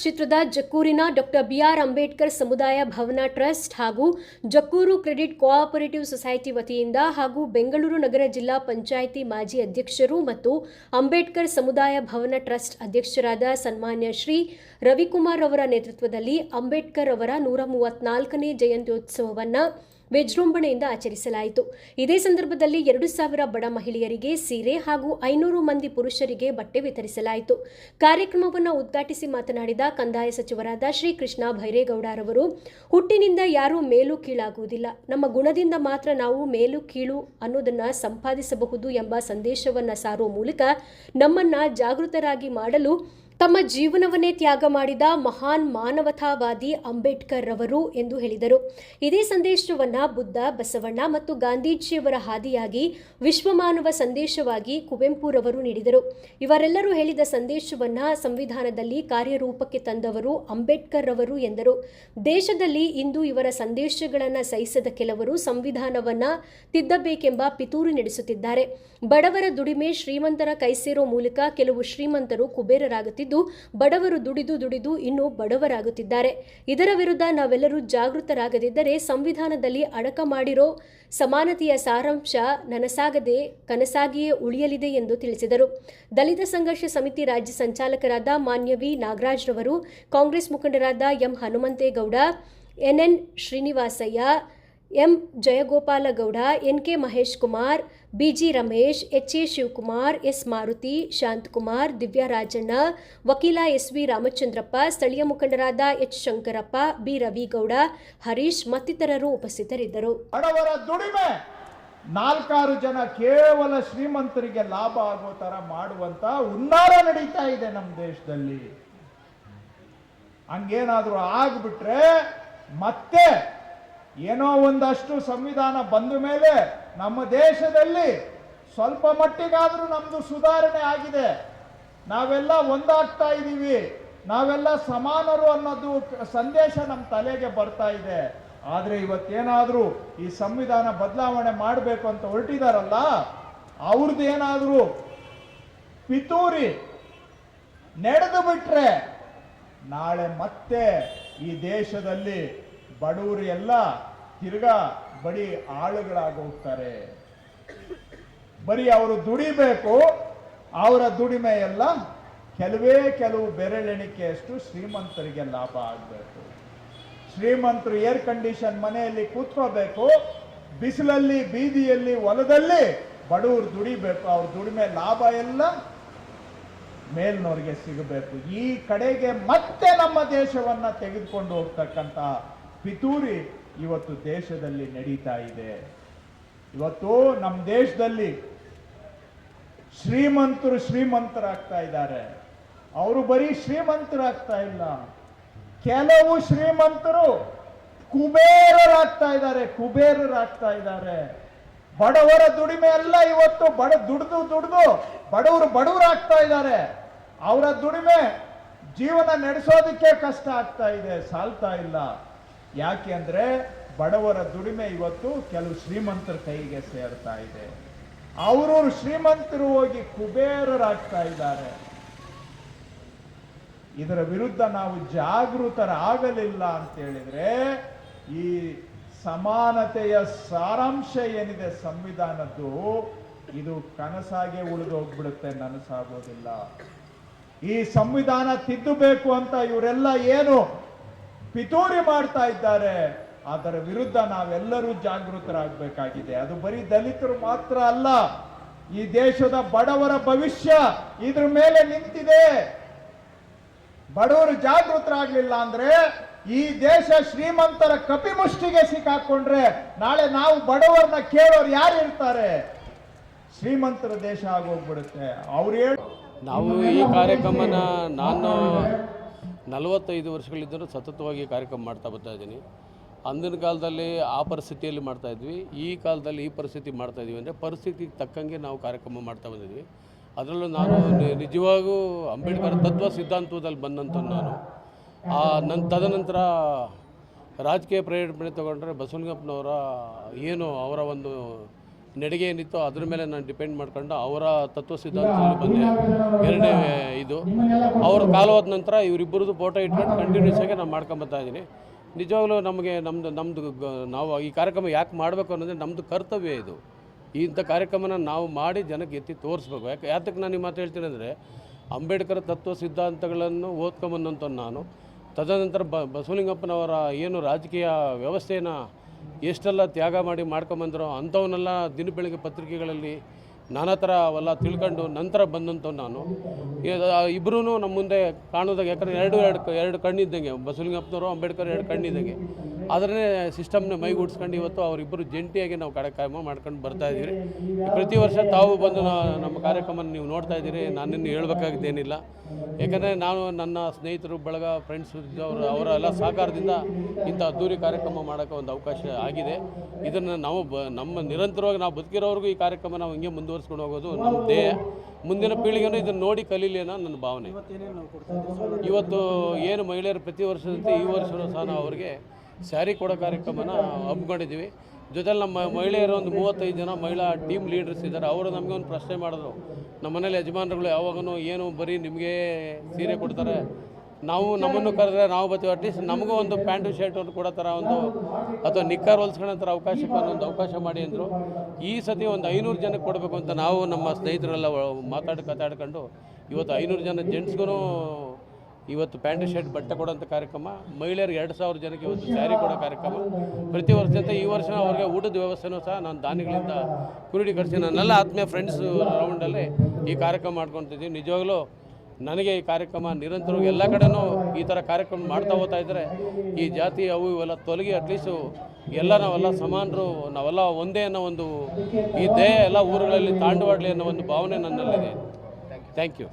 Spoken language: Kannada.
ನಗರದ ಜಕ್ಕೂರಿನ ಡಾಕ್ಟರ್ ಬಿಆರ್ ಅಂಬೇಡ್ಕರ್ ಸಮುದಾಯ ಭವನ ಟ್ರಸ್ಟ್ ಹಾಗೂ ಜಕ್ಕೂರು ಕ್ರೆಡಿಟ್ ಕೋಆಪರೇಟಿವ್ ಸೊಸೈಟಿ ವತಿಯಿಂದ ಹಾಗೂ ಬೆಂಗಳೂರು ನಗರ ಜಿಲ್ಲಾ ಪಂಚಾಯಿತಿ ಮಾಜಿ ಅಧ್ಯಕ್ಷರು ಮತ್ತು ಅಂಬೇಡ್ಕರ್ ಸಮುದಾಯ ಭವನ ಟ್ರಸ್ಟ್ ಅಧ್ಯಕ್ಷರಾದ ಸನ್ಮಾನ್ಯ ಶ್ರೀ ರವಿಕುಮಾರ್ ಅವರ ನೇತೃತ್ವದಲ್ಲಿ ಅಂಬೇಡ್ಕರ್ ಅವರ ನೂರ ಮೂವತ್ನಾಲ್ಕನೇ ಜಯಂತ್ಯೋತ್ಸವವನ್ನು ವಿಜೃಂಭಣೆಯಿಂದ ಆಚರಿಸಲಾಯಿತು. ಇದೇ ಸಂದರ್ಭದಲ್ಲಿ ಎರಡು ಸಾವಿರ ಬಡ ಮಹಿಳೆಯರಿಗೆ ಸೀರೆ ಹಾಗೂ ಐನೂರು ಮಂದಿ ಪುರುಷರಿಗೆ ಬಟ್ಟೆ ವಿತರಿಸಲಾಯಿತು. ಕಾರ್ಯಕ್ರಮವನ್ನು ಉದ್ಘಾಟಿಸಿ ಮಾತನಾಡಿದ ಕಂದಾಯ ಸಚಿವರಾದ ಶ್ರೀ ಕೃಷ್ಣ ಭೈರೇಗೌಡರವರು ಹುಟ್ಟಿನಿಂದ ಯಾರೂ ಮೇಲು ಕೀಳಾಗುವುದಿಲ್ಲ. ನಮ್ಮ ಗುಣದಿಂದ ಮಾತ್ರ ನಾವು ಮೇಲು ಕೀಳು ಅನ್ನೋದನ್ನು ಸಂಪಾದಿಸಬಹುದು ಎಂಬ ಸಂದೇಶವನ್ನು ಸಾರುವ ಮೂಲಕ ನಮ್ಮನ್ನ ಜಾಗೃತರಾಗಿ ಮಾಡಲು ತಮ್ಮ ಜೀವನವನ್ನೇ ತ್ಯಾಗ ಮಾಡಿದ ಮಹಾನ್ ಮಾನವತಾವಾದಿ ಅಂಬೇಡ್ಕರ್ ರವರು ಎಂದು ಹೇಳಿದರು. ಇದೇ ಸಂದೇಶವನ್ನ ಬುದ್ಧ, ಬಸವಣ್ಣ ಮತ್ತು ಗಾಂಧೀಜಿಯವರ ಹಾದಿಯಾಗಿ ವಿಶ್ವಮಾನವ ಸಂದೇಶವಾಗಿ ಕುವೆಂಪುರವರು ನೀಡಿದರು. ಇವರೆಲ್ಲರೂ ಹೇಳಿದ ಸಂದೇಶವನ್ನ ಸಂವಿಧಾನದಲ್ಲಿ ಕಾರ್ಯರೂಪಕ್ಕೆ ತಂದವರು ಅಂಬೇಡ್ಕರ್ ರವರು ಎಂದರು. ದೇಶದಲ್ಲಿ ಇಂದು ಇವರ ಸಂದೇಶಗಳನ್ನು ಸಹಿಸದ ಕೆಲವರು ಸಂವಿಧಾನವನ್ನ ತಿದ್ದಬೇಕೆಂಬ ಪಿತೂರಿ ನಡೆಸುತ್ತಿದ್ದಾರೆ. ಬಡವರ ದುಡಿಮೆ ಶ್ರೀಮಂತರ ಕೈಸೇರೋ ಮೂಲಕ ಕೆಲವು ಶ್ರೀಮಂತರು ಬಡವರು ದುಡಿದು ದುಡಿದು ಇನ್ನೂ ಬಡವರಾಗುತ್ತಿದ್ದಾರೆ. ಇದರ ವಿರುದ್ಧ ನಾವೆಲ್ಲರೂ ಜಾಗೃತರಾಗದಿದ್ದರೆ ಸಂವಿಧಾನದಲ್ಲಿ ಅಡಕ ಮಾಡಿರೋ ಸಮಾನತೆಯ ಸಾರಾಂಶ ನನಸಾಗದೆ ಕನಸಾಗಿಯೇ ಉಳಿಯಲಿದೆ ಎಂದು ತಿಳಿಸಿದರು. ದಲಿತ ಸಂಘರ್ಷ ಸಮಿತಿ ರಾಜ್ಯ ಸಂಚಾಲಕರಾದ ಮಾನ್ಯ ವಿ. ನಾಗರಾಜ್ರವರು ಕಾಂಗ್ರೆಸ್ ಮುಖಂಡರಾದ M. Hanumanthegowda NN Srinivasaiah M Jayagopalagowda, N K Mahesh Kumar BG Ramesh, H A Shivakumar, S Maruti Shanthakumar Divya Rajanna, ವಕೀಲ ಎಸ್ ವಿ ರಾಮಚಂದ್ರಪ್ಪ, ಸ್ಥಳೀಯ ಮುಖಂಡರಾದ ಎಚ್ ಶಂಕರಪ್ಪ, ಬಿ ರವಿಗೌಡ, ಹರೀಶ್ ಮತ್ತಿತರರು ಉಪಸ್ಥಿತರಿದ್ದರು. ಬಡವರ ದುಡಿಮೆ! ನಾಲ್ಕಾರು ಜನ ಕೇವಲ ಶ್ರೀಮಂತರಿಗೆ ಲಾಭ ಆಗೋ ತರ ಮಾಡುವಂತ ಉನ್ನಾರ ನಡೀತಾ ಇದೆ ನಮ್ಮ ದೇಶದಲ್ಲಿ. ಹಂಗೇನಾದ್ರೂ ಆಗ್ಬಿಟ್ರೆ ಮತ್ತೆ ಏನೋ ಒಂದಷ್ಟು ಸಂವಿಧಾನ ಬಂದ ಮೇಲೆ ನಮ್ಮ ದೇಶದಲ್ಲಿ ಸ್ವಲ್ಪ ಮಟ್ಟಿಗಾದ್ರೂ ನಮ್ದು ಸುಧಾರಣೆ ಆಗಿದೆ. ನಾವೆಲ್ಲ ಒಂದಾಗ್ತಾ ಇದ್ದೀವಿ. ನಾವೆಲ್ಲ ಸಮಾನರು ಅನ್ನೋದು ಸಂದೇಶ ನಮ್ಮ ತಲೆಗೆ ಬರ್ತಾ ಇದೆ. ಆದರೆ ಇವತ್ತೇನಾದರೂ ಈ ಸಂವಿಧಾನ ಬದಲಾವಣೆ ಮಾಡಬೇಕು ಅಂತ ಹೊರಟಿದಾರಲ್ಲ ಅವ್ರದ್ದು ಏನಾದರೂ ಪಿತೂರಿ ನಡೆದು ಬಿಟ್ರೆ ನಾಳೆ ಮತ್ತೆ ಈ ದೇಶದಲ್ಲಿ ಬಡವರು ಎಲ್ಲ ತಿರ್ಗಾ ಬಡಿ ಆಳುಗಳಾಗಿ ಹೋಗ್ತಾರೆ ಬರೀ ಅವರು ದುಡಿಬೇಕು, ಅವರ ದುಡಿಮೆ ಎಲ್ಲ ಕೆಲವೇ ಕೆಲವು ಬೆರಳೆಣಿಕೆಯಷ್ಟು ಶ್ರೀಮಂತರಿಗೆ ಲಾಭ ಆಗಬೇಕು. ಶ್ರೀಮಂತರು ಏರ್ ಕಂಡೀಷನ್ ಮನೆಯಲ್ಲಿ ಕೂತ್ಕೋಬೇಕು, ಬಿಸಿಲಲ್ಲಿ, ಬೀದಿಯಲ್ಲಿ, ಹೊಲದಲ್ಲಿ ಬಡವರು ದುಡಿಬೇಕು, ಅವ್ರ ದುಡಿಮೆ ಲಾಭ ಎಲ್ಲ ಮೇಲ್ನವ್ರಿಗೆ ಸಿಗಬೇಕು. ಈ ಕಡೆಗೆ ಮತ್ತೆ ನಮ್ಮ ದೇಶವನ್ನ ತೆಗೆದುಕೊಂಡು ಹೋಗ್ತಕ್ಕಂತಹ ಪಿತೂರಿ ಇವತ್ತು ದೇಶದಲ್ಲಿ ನಡೀತಾ ಇದೆ. ಇವತ್ತು ನಮ್ಮ ದೇಶದಲ್ಲಿ ಶ್ರೀಮಂತರು ಶ್ರೀಮಂತರಾಗ್ತಾ ಇದ್ದಾರೆ. ಅವರು ಬರೀ ಶ್ರೀಮಂತರಾಗ್ತಾ ಇಲ್ಲ. ಕೆಲವು ಶ್ರೀಮಂತರು ಕುಬೇರರಾಗ್ತಾ ಇದ್ದಾರೆ ಕುಬೇರರಾಗ್ತಾ ಇದ್ದಾರೆ. ಬಡವರ ದುಡಿಮೆ ಎಲ್ಲ ಇವತ್ತು, ಬಡ ದುಡ್ದು ದುಡ್ದು ಬಡವರು ಬಡವರಾಗ್ತಾ ಇದ್ದಾರೆ. ಅವರ ದುಡಿಮೆ ಜೀವನ ನಡೆಸೋದಕ್ಕೆ ಕಷ್ಟ ಆಗ್ತಾ ಇದೆ, ಸಾಲ್ತಾ ಇಲ್ಲ. ಯಾಕೆ ಅಂದರೆ ಬಡವರ ದುಡಿಮೆ ಇವತ್ತು ಕೆಲವು ಶ್ರೀಮಂತರ ಕೈಗೆ ಸೇರ್ತಾ ಇದೆ. ಅವರು ಶ್ರೀಮಂತರು ಹೋಗಿ ಕುಬೇರರಾಗ್ತಾ ಇದ್ದಾರೆ. ಇದರ ವಿರುದ್ಧ ನಾವು ಜಾಗೃತರಾಗಲಿಲ್ಲ ಅಂತ ಹೇಳಿದ್ರೆ ಈ ಸಮಾನತೆಯ ಸಾರಾಂಶ ಏನಿದೆ ಸಂವಿಧಾನದ್ದು, ಇದು ಕನಸಾಗೆ ಉಳಿದು ಹೋಗ್ಬಿಡುತ್ತೆ ನನಸಾಗೋದಿಲ್ಲ. ಈ ಸಂವಿಧಾನ ತಿದ್ದಬೇಕು ಅಂತ ಇವರೆಲ್ಲ ಏನು ಪಿತೂರಿ ಮಾಡ್ತಾ ಇದ್ದಾರೆ. ಅದರ ವಿರುದ್ಧ ನಾವೆಲ್ಲರೂ ಜಾಗೃತರಾಗಬೇಕಾಗಿದೆ. ಅದು ಬರೀ ದಲಿತರು ಮಾತ್ರ ಅಲ್ಲ, ಈ ದೇಶದ ಬಡವರ ಭವಿಷ್ಯ ಇದ್ರ ಮೇಲೆ ನಿಂತಿದೆ. ಬಡವರು ಜಾಗೃತರಾಗ್ಲಿಲ್ಲ ಅಂದ್ರೆ ಈ ದೇಶ ಶ್ರೀಮಂತರ ಕಪಿಮುಷ್ಟಿಗೆ ಸಿಕ್ಕಾಕೊಂಡ್ರೆ ನಾಳೆ ನಾವು ಬಡವರನ್ನ ಕೇಳೋರು ಯಾರು ಇರ್ತಾರೆ? ಶ್ರೀಮಂತರ ದೇಶ ಆಗೋಗ್ಬಿಡುತ್ತೆ. ಅವ್ರು ಹೇಳ ನಾವು ಈ ಕಾರ್ಯಕ್ರಮನ ನಾನು ನಲವತ್ತೈದು ವರ್ಷಗಳಿದ್ದರೂ ಸತತವಾಗಿ ಕಾರ್ಯಕ್ರಮ ಮಾಡ್ತಾ ಬರ್ತಾ ಇದ್ದೀನಿ. ಅಂದಿನ ಕಾಲದಲ್ಲಿ ಆ ಪರಿಸ್ಥಿತಿಯಲ್ಲಿ ಮಾಡ್ತಾ ಇದ್ವಿ. ಈ ಕಾಲದಲ್ಲಿ ಈ ಪರಿಸ್ಥಿತಿ ಮಾಡ್ತಾ ಇದ್ದೀವಿ ಅಂದರೆ ಪರಿಸ್ಥಿತಿಗೆ ತಕ್ಕಂಗೆ ನಾವು ಕಾರ್ಯಕ್ರಮ ಮಾಡ್ತಾ ಬಂದಿದ್ವಿ. ಅದರಲ್ಲೂ ನಾನು ನಿಜವಾಗೂ ಅಂಬೇಡ್ಕರ್ ತತ್ವ ಸಿದ್ಧಾಂತದಲ್ಲಿ ಬಂದಂಥ ನಾನು. ಆ ನನ್ನ ತದನಂತರ ರಾಜಕೀಯ ಪ್ರೇರೇಪಣೆ ತಗೊಂಡ್ರೆ ಬಸವಲಿಂಗಪ್ಪನವರ ಏನು ಅವರ ಒಂದು ನಡಿಗೆ ಏನಿತ್ತು ಅದ್ರ ಮೇಲೆ ನಾನು ಡಿಪೆಂಡ್ ಮಾಡ್ಕೊಂಡು ಅವರ ತತ್ವ ಸಿದ್ಧಾಂತದಲ್ಲಿ ಬಂದೆ ಎರಡನೇ ಇದು. ಅವ್ರ ಕಾಲು ಹೋದ ನಂತರ ಇವರಿಬ್ಬರದ್ದು ಫೋಟೋ ಇಟ್ಕೊಂಡು ಕಂಟಿನ್ಯೂಸ್ ಆಗಿ ನಾನು ಮಾಡ್ಕೊಂಬತ್ತಾ ಇದ್ದೀನಿ. ನಿಜವಾಗ್ಲೂ ನಮಗೆ ನಮ್ಮದು ನಮ್ಮದು ನಾವು ಈ ಕಾರ್ಯಕ್ರಮ ಯಾಕೆ ಮಾಡಬೇಕು ಅನ್ನೋದೇ ನಮ್ಮದು ಕರ್ತವ್ಯ ಇದು. ಇಂಥ ಕಾರ್ಯಕ್ರಮನ ನಾವು ಮಾಡಿ ಜನಕ್ಕೆ ಎತ್ತಿ ತೋರಿಸ್ಬೇಕು. ಯಾಕೆ ಯಾತಕ್ಕೆ ನಾನು ಈ ಮಾತು ಹೇಳ್ತೀನಿ ಅಂದರೆ ಅಂಬೇಡ್ಕರ್ ತತ್ವ ಸಿದ್ಧಾಂತಗಳನ್ನು ಓದ್ಕೊಂಬಂದಂಥ ನಾನು. ತದನಂತರ ಬ ಬಸವಲಿಂಗಪ್ಪನವರ ಏನು ರಾಜಕೀಯ ವ್ಯವಸ್ಥೆಯನ್ನು ಎಷ್ಟೆಲ್ಲ ತ್ಯಾಗ ಮಾಡಿ ಮಾಡ್ಕೊಂಬಂದ್ರು ಅಂಥವನ್ನೆಲ್ಲ ದಿನ ಬೆಳಗ್ಗೆ ಪತ್ರಿಕೆಗಳಲ್ಲಿ ನಾನಾ ಥರ ಅವೆಲ್ಲ ತಿಳ್ಕೊಂಡು ನಂತರ ಬಂದಂಥವ್ ನಾನು. ಇಬ್ಬರೂ ನಮ್ಮ ಮುಂದೆ ಕಾಣೋದಾಗ ಯಾಕಂದರೆ ಎರಡು ಎರಡು ಎರಡು ಕಣ್ಣಿದ್ದಂಗೆ, ಬಸವಲಿಂಗಪ್ಪನವರು, ಅಂಬೇಡ್ಕರ್ ಎರಡು ಕಣ್ಣಿದ್ದಂಗೆ. ಅದನ್ನೇ ಸಿಸ್ಟಮ್ನ ಮೈಗೂಡಿಸ್ಕೊಂಡು ಇವತ್ತು ಅವರಿಬ್ಬರು ಜಂಟಿಯಾಗಿ ನಾವು ಕಾರ್ಯಕ್ರಮ ಮಾಡ್ಕೊಂಡು ಬರ್ತಾ ಇದ್ದೀವಿ. ಪ್ರತಿ ವರ್ಷ ತಾವು ಬಂದು ನಮ್ಮ ಕಾರ್ಯಕ್ರಮ ನೀವು ನೋಡ್ತಾ ಇದ್ದೀರಿ. ನಾನಿನ್ನು ಹೇಳ್ಬೇಕಾಗಿದ್ದೇನಿಲ್ಲ. ಯಾಕಂದರೆ ನಾನು ನನ್ನ ಸ್ನೇಹಿತರು ಬಳಗ ಫ್ರೆಂಡ್ಸ್ ಅವರು ಅವರ ಎಲ್ಲ ಸಹಕಾರದಿಂದ ಇಂಥ ಅದ್ದೂರಿ ಕಾರ್ಯಕ್ರಮ ಮಾಡೋಕ್ಕೆ ಒಂದು ಅವಕಾಶ ಆಗಿದೆ. ಇದನ್ನು ನಾವು ಬ ನಮ್ಮ ನಿರಂತರವಾಗಿ ನಾವು ಬದುಕಿರೋವರೆಗೂ ಈ ಕಾರ್ಯಕ್ರಮ ನಾವು ಹಿಂಗೆ ಮುಂದುವರಿಸ್ಕೊಂಡು ಹೋಗೋದು ನಮ್ಮ ದೇಹ ಮುಂದಿನ ಪೀಳಿಗೆನೂ ಇದನ್ನು ನೋಡಿ ಕಲೀಲಿ ಅನ್ನೋ ನನ್ನ ಭಾವನೆ. ಇವತ್ತು ಏನು ಮಹಿಳೆಯರು ಪ್ರತಿ ವರ್ಷದಂತೆ ಈ ವರ್ಷವೂ ಸಹ ನಾವು ಅವರಿಗೆ ಸ್ಯಾರಿ ಕೊಡೋ ಕಾರ್ಯಕ್ರಮನ ಹಮ್ಮಿಕೊಂಡಿದ್ದೀವಿ. ಜೊತೆಲಿ ನಮ್ಮ ಮಹಿಳೆಯರು ಒಂದು ಮೂವತ್ತೈದು ಜನ ಮಹಿಳಾ ಟೀಮ್ ಲೀಡರ್ಸ್ ಇದ್ದಾರೆ. ಅವರು ನಮಗೆ ಒಂದು ಪ್ರಶ್ನೆ ಮಾಡಿದ್ರು. ನಮ್ಮ ಮನೇಲಿ ಯಜಮಾನರುಗಳು ಯಾವಾಗೂ ಏನು ಬರೀ ನಿಮಗೆ ಸೀರೆ ಕೊಡ್ತಾರೆ. ನಾವು ನಮ್ಮನ್ನು ಕರೆದ್ರೆ ನಾವು ಬರ್ತೀವಿ ಅಟ್ಲೀಸ್ಟ್ ನಮಗೂ ಒಂದು ಪ್ಯಾಂಟು, ಶರ್ಟ್ ಒಂದು ಕೊಡೋ ಥರ ಒಂದು ಅಥವಾ ನಿಕ್ಕರ್ ಹೊಲ್ಸ್ಕೊಳ್ಳೋ ಥರ ಅವಕಾಶಕ್ಕೆ ಒಂದು ಅವಕಾಶ ಮಾಡಿ ಅಂದರು. ಈ ಸತಿ ಒಂದು ಐನೂರು ಜನಕ್ಕೆ ಕೊಡಬೇಕು ಅಂತ ನಾವು ನಮ್ಮ ಸ್ನೇಹಿತರೆಲ್ಲ ಮಾತಾಡಿ ಕತಾಡ್ಕೊಂಡು ಇವತ್ತು ಐನೂರು ಜನ ಜೆಂಟ್ಸ್ಗೂ ಇವತ್ತು ಪ್ಯಾಂಟ್ ಶರ್ಟ್, ಬಟ್ಟೆ ಕೊಡೋಂಥ ಕಾರ್ಯಕ್ರಮ, ಮಹಿಳೆಯರಿಗೆ ಎರಡು ಸಾವಿರ ಜನಕ್ಕೆ ಇವತ್ತು ಸ್ಯಾರಿ ಕೊಡೋ ಕಾರ್ಯಕ್ರಮ. ಪ್ರತಿ ವರ್ಷದಂತೆ ಈ ವರ್ಷ ಅವ್ರಿಗೆ ಊಟದ ವ್ಯವಸ್ಥೆನೂ ಸಹ ನಾನು ದಾನಿಗಳಿಂದ ಕ್ರೋಢೀಕರಿಸಿ ನನ್ನೆಲ್ಲ ಆತ್ಮೀಯ ಫ್ರೆಂಡ್ಸ್ ರೌಂಡಲ್ಲಿ ಈ ಕಾರ್ಯಕ್ರಮ ಮಾಡ್ಕೊತಿದ್ದೀವಿ ನಿಜವಾಗ್ಲೂ ನನಗೆ ಈ ಕಾರ್ಯಕ್ರಮ ನಿರಂತರವಾಗಿ ಎಲ್ಲ ಕಡೆನೂ ಈ ಥರ ಕಾರ್ಯಕ್ರಮ ಮಾಡ್ತಾ ಹೋಗ್ತಾ ಇದ್ದರೆ ಈ ಜಾತಿ, ಅವು ಇವೆಲ್ಲ ತೊಲಗಿ ಅಟ್ಲೀಸ್ಟು ಎಲ್ಲ ನಾವೆಲ್ಲ ಸಮಾನರು, ನಾವೆಲ್ಲ ಒಂದೇ ಅನ್ನೋ ಒಂದು ಈ ದೇಹ ಎಲ್ಲ ಊರುಗಳಲ್ಲಿ ತಾಂಡವಾಡಲಿ ಅನ್ನೋ ಒಂದು ಭಾವನೆ ನನ್ನಲ್ಲಿದೆ. Thank you